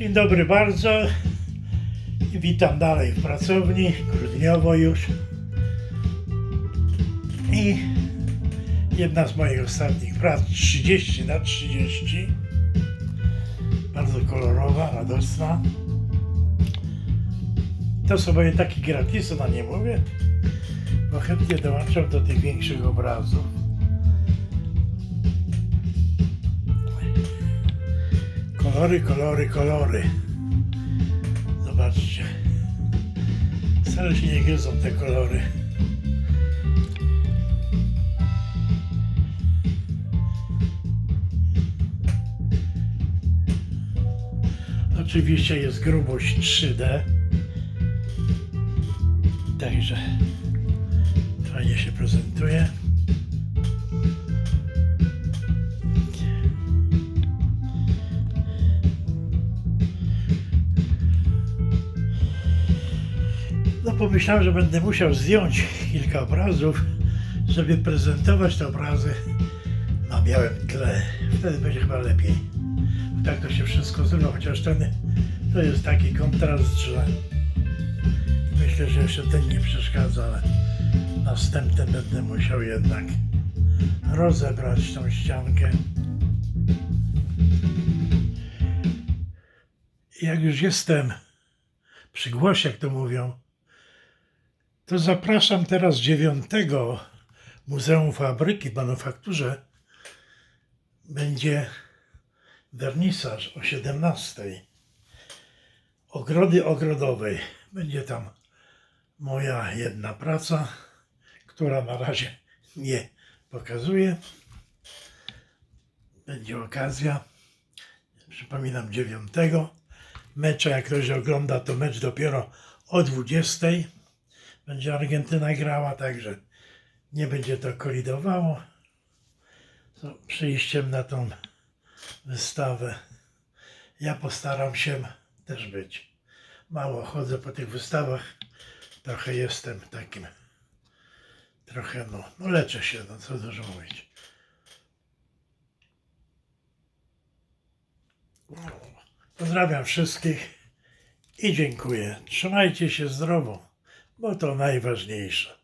Dzień dobry bardzo. Witam dalej w pracowni, grudniowo już. I jedna z moich ostatnich prac, 30 na 30. Bardzo kolorowa, radosna. To sobie taki gratis, na nie mówię, bo chętnie dołączam do tych większych obrazów. Kolory, kolory, kolory. Zobaczcie. Wcale się nie gryzą te kolory. Oczywiście jest grubość 3D. Także fajnie się prezentuje. No pomyślałem, że będę musiał zdjąć kilka obrazów, żeby prezentować te obrazy na białym tle. Wtedy będzie chyba lepiej. Tak to się wszystko zrywa, chociaż ten to jest taki kontrast, że myślę, że jeszcze ten nie przeszkadza, ale następny będę musiał jednak rozebrać tą ściankę. Jak już jestem przy głosie, jak to mówią, to zapraszam teraz dziewiątego Muzeum Fabryki w Manufakturze. Będzie wernisaż o 17. Ogrody ogrodowej. Będzie tam moja jedna praca, która na razie nie pokazuję. Będzie okazja. Przypominam dziewiątego. Mecze, jak ktoś ogląda, to mecz dopiero o 20 będzie Argentyna grała, także nie będzie to kolidowało z przyjściem na tą wystawę. Ja postaram się też być. Mało chodzę po tych wystawach, trochę jestem takim, trochę no, no leczę się, no co dużo mówić. No, Pozdrawiam wszystkich i dziękuję. Trzymajcie się zdrowo bo to najważniejsze.